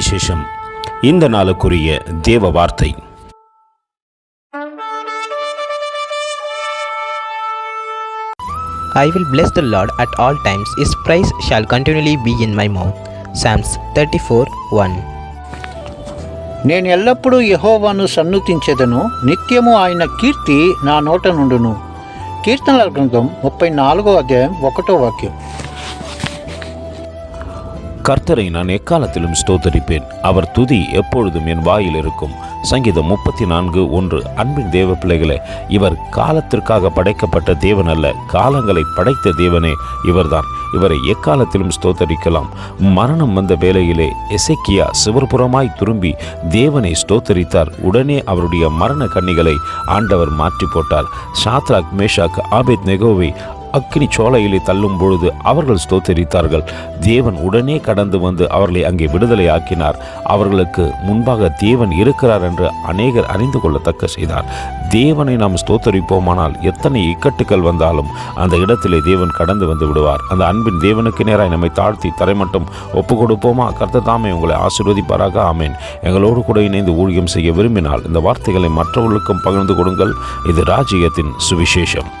சுவிசேஷம் இந்த நாளுக்குரிய தேவ வார்த்தை I will bless the Lord at all times, his praise shall continually be in my mouth. Psalms 34 1. నేను ఎల్లప్పుడూ యెహోవాను సన్నుతించెదను నిత్యము ఆయన కీర్తి నా నోట నుండును కీర్తనల గ్రంథం ముప్పై నాలుగో అధ్యాయం ఒకటో వాక్యం கர்த்தரை நான் எக்காலத்திலும் ஸ்தோத்தரிப்பேன். அவர் துதி எப்பொழுதும் என் வாயில் இருக்கும். சங்கீதம் முப்பத்தி நான்கு ஒன்று. அன்பின் தேவ பிள்ளைகளே இவர் காலத்திற்காக படைக்கப்பட்ட தேவன் அல்ல. காலங்களை படைத்த தேவனே இவர்தான். இவரை எக்காலத்திலும் ஸ்தோத்தரிக்கலாம். மரணம் வந்த வேளையிலே எசைக்கியா சிவர்புறமாய் திரும்பி தேவனை ஸ்தோத்தரித்தார். உடனே அவருடைய மரண கண்ணிகளை ஆண்டவர் மாற்றி போட்டார் சாத்ராக் மேஷாக் ஆபேத் நெகோவை அக்கினி சோலையிலே தள்ளும் பொழுது அவர்கள் ஸ்தோத்தரித்தார்கள். தேவன் உடனே கடந்து வந்து அவர்களை அங்கே விடுதலை ஆக்கினார் அவர்களுக்கு முன்பாக தேவன் இருக்கிறார் என்று அநேகர் அறிந்து கொள்ளத்தக்க செய்தார். தேவனை நாம் ஸ்தோத்தரிப்போமானால் எத்தனை இக்கட்டுகள் வந்தாலும் அந்த இடத்திலே தேவன் கடந்து வந்து விடுவார். அந்த அன்பின் தேவனுக்கு நேராக நம்மை தாழ்த்தி தரைமட்டம் ஒப்பு கொடுப்போமா கர்த்தர் தாமே உங்களை ஆசீர்வதிப்பாராக. ஆமேன். எங்களோடு கூட இணைந்து ஊழியம் செய்ய விரும்பினால் இந்த வார்த்தைகளை மற்றவர்களுக்கும் பகிர்ந்து கொடுங்கள். இது ராஜ்யத்தின் சுவிசேஷம்.